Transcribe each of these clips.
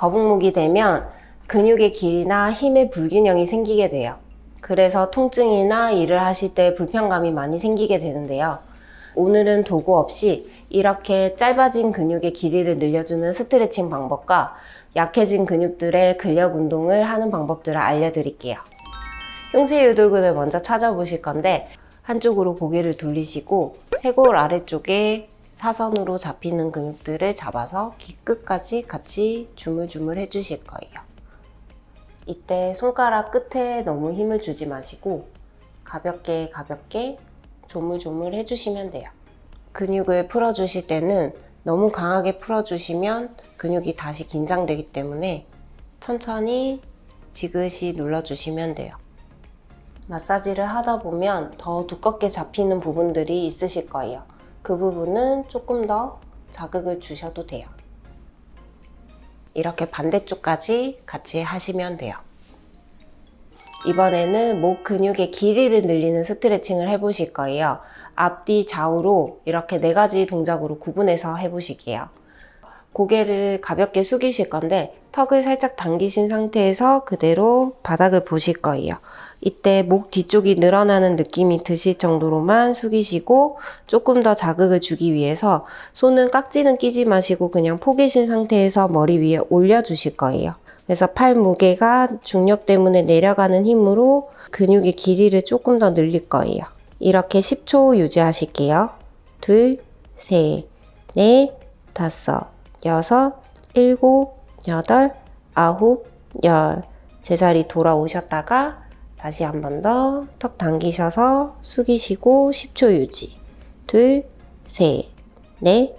거북목이 되면 근육의 길이나 힘의 불균형이 생기게 돼요. 그래서 통증이나 일을 하실 때 불편감이 많이 생기게 되는데요. 오늘은 도구 없이 이렇게 짧아진 근육의 길이를 늘려주는 스트레칭 방법과 약해진 근육들의 근력 운동을 하는 방법들을 알려드릴게요. 흉쇄 유돌근을 먼저 찾아보실 건데 한쪽으로 고개를 돌리시고 쇄골 아래쪽에 사선으로 잡히는 근육들을 잡아서 귀 끝까지 같이 주물주물 해주실 거예요. 이때 손가락 끝에 너무 힘을 주지 마시고 가볍게 가볍게 조물조물 해주시면 돼요. 근육을 풀어주실 때는 너무 강하게 풀어주시면 근육이 다시 긴장되기 때문에 천천히 지그시 눌러주시면 돼요. 마사지를 하다 보면 더 두껍게 잡히는 부분들이 있으실 거예요. 그 부분은 조금 더 자극을 주셔도 돼요. 이렇게 반대쪽까지 같이 하시면 돼요. 이번에는 목 근육의 길이를 늘리는 스트레칭을 해보실 거예요. 앞뒤 좌우로 이렇게 네 가지 동작으로 구분해서 해보실게요. 고개를 가볍게 숙이실 건데 턱을 살짝 당기신 상태에서 그대로 바닥을 보실 거예요. 이때 목 뒤쪽이 늘어나는 느낌이 드실 정도로만 숙이시고 조금 더 자극을 주기 위해서 손은 깍지는 끼지 마시고 그냥 포개신 상태에서 머리 위에 올려주실 거예요. 그래서 팔 무게가 중력 때문에 내려가는 힘으로 근육의 길이를 조금 더 늘릴 거예요. 이렇게 10초 유지하실게요. 둘, 셋, 넷, 다섯, 여섯, 일곱, 여덟, 아홉, 열. 제자리 돌아오셨다가 다시 한 번 더 턱 당기셔서 숙이시고 10초 유지. 둘, 셋, 넷,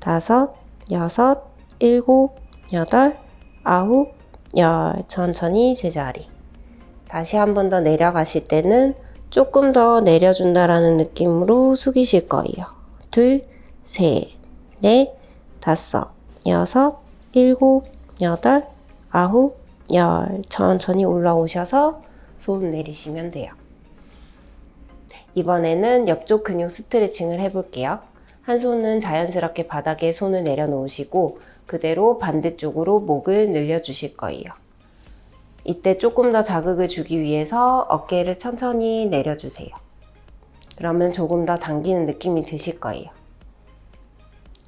다섯, 여섯, 일곱, 여덟, 아홉, 열. 천천히 제자리. 다시 한 번 더 내려가실 때는 조금 더 내려준다라는 느낌으로 숙이실 거예요. 둘, 셋, 넷, 다섯, 여섯, 일곱, 여덟, 아홉, 열. 천천히 올라오셔서 손 내리시면 돼요. 이번에는 옆쪽 근육 스트레칭을 해볼게요. 한 손은 자연스럽게 바닥에 손을 내려놓으시고 그대로 반대쪽으로 목을 늘려주실 거예요. 이때 조금 더 자극을 주기 위해서 어깨를 천천히 내려주세요. 그러면 조금 더 당기는 느낌이 드실 거예요.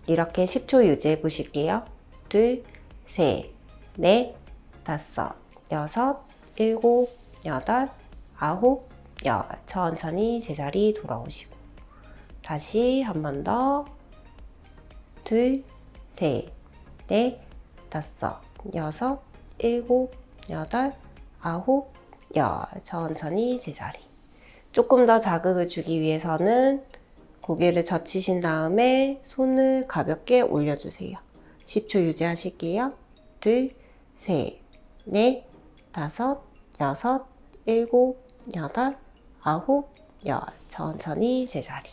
이렇게 10초 유지해 보실게요. 둘, 셋, 넷, 다섯, 여섯, 일곱, 여덟, 아홉, 열. 천천히 제자리 돌아오시고. 다시 한 번 더. 둘, 셋, 넷, 다섯, 여섯, 일곱, 여덟, 아홉, 열. 천천히 제자리. 조금 더 자극을 주기 위해서는 고개를 젖히신 다음에 손을 가볍게 올려주세요. 10초 유지하실게요. 둘, 셋, 넷, 다섯, 여섯, 일곱, 여덟, 아홉, 열. 천천히 제자리.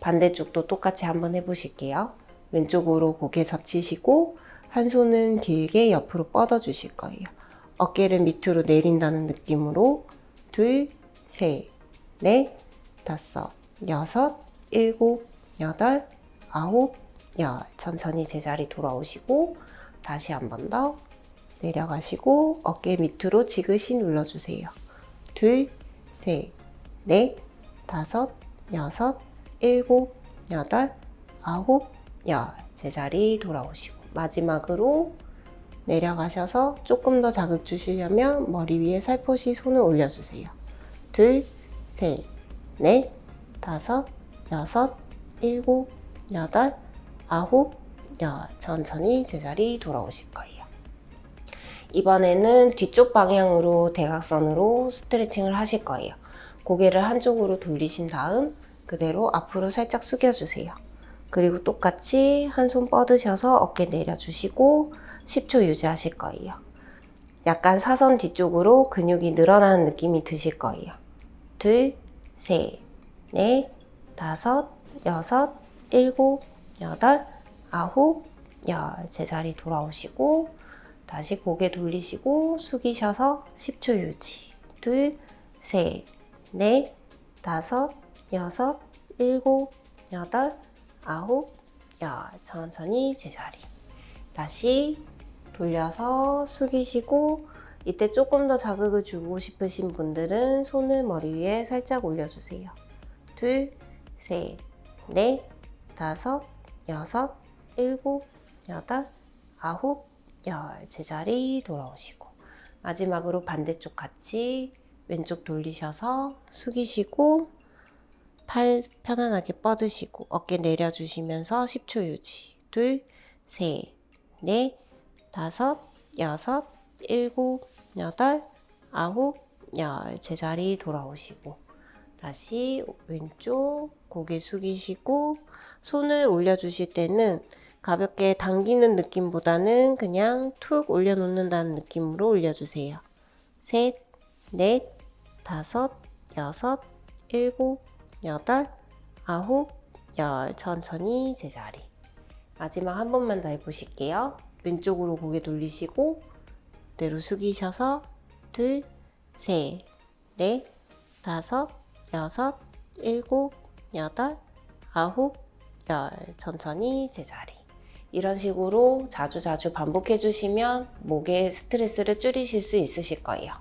반대쪽도 똑같이 한번 해보실게요. 왼쪽으로 고개 젖히시고 한 손은 길게 옆으로 뻗어 주실 거예요. 어깨를 밑으로 내린다는 느낌으로 둘, 셋, 넷, 다섯, 여섯, 일곱, 여덟, 아홉, 열. 천천히 제자리 돌아오시고 다시 한 번 더 내려가시고 어깨 밑으로 지그시 눌러주세요. 둘, 셋, 넷, 다섯, 여섯, 일곱, 여덟, 아홉, 열. 제자리 돌아오시고 마지막으로 내려가셔서 조금 더 자극 주시려면 머리 위에 살포시 손을 올려주세요. 둘, 셋, 넷, 다섯, 여섯, 일곱, 여덟, 아홉, 열. 천천히 제자리 돌아오실 거예요. 이번에는 뒤쪽 방향으로 대각선으로 스트레칭을 하실 거예요. 고개를 한쪽으로 돌리신 다음 그대로 앞으로 살짝 숙여주세요. 그리고 똑같이 한 손 뻗으셔서 어깨 내려주시고 10초 유지하실 거예요. 약간 사선 뒤쪽으로 근육이 늘어나는 느낌이 드실 거예요. 둘, 셋, 넷, 다섯, 여섯, 일곱, 여덟, 아홉, 열. 제자리 돌아오시고 다시 고개 돌리시고 숙이셔서 10초 유지. 둘, 셋, 넷, 다섯, 여섯, 일곱, 여덟, 아홉, 열. 천천히 제자리. 다시 돌려서 숙이시고 이때 조금 더 자극을 주고 싶으신 분들은 손을 머리 위에 살짝 올려주세요. 둘, 셋, 넷, 다섯, 여섯, 일곱, 여덟, 아홉, 열. 제자리 돌아오시고. 마지막으로 반대쪽 같이 왼쪽 돌리셔서 숙이시고 팔 편안하게 뻗으시고 어깨 내려주시면서 10초 유지. 둘, 셋, 넷, 다섯, 여섯, 일곱, 여덟, 아홉, 열. 제자리 돌아오시고 다시 왼쪽 고개 숙이시고 손을 올려주실 때는 가볍게 당기는 느낌보다는 그냥 툭 올려놓는다는 느낌으로 올려주세요. 셋, 넷, 다섯, 여섯, 일곱, 여덟, 아홉, 열. 천천히 제자리. 마지막 한 번만 더 해보실게요. 왼쪽으로 고개 돌리시고 그대로 숙이셔서 둘, 셋, 넷, 다섯, 여섯, 일곱, 여덟, 아홉, 열. 천천히 제자리. 이런 식으로 자주 자주 반복해 주시면 목의 스트레스를 줄이실 수 있으실 거예요.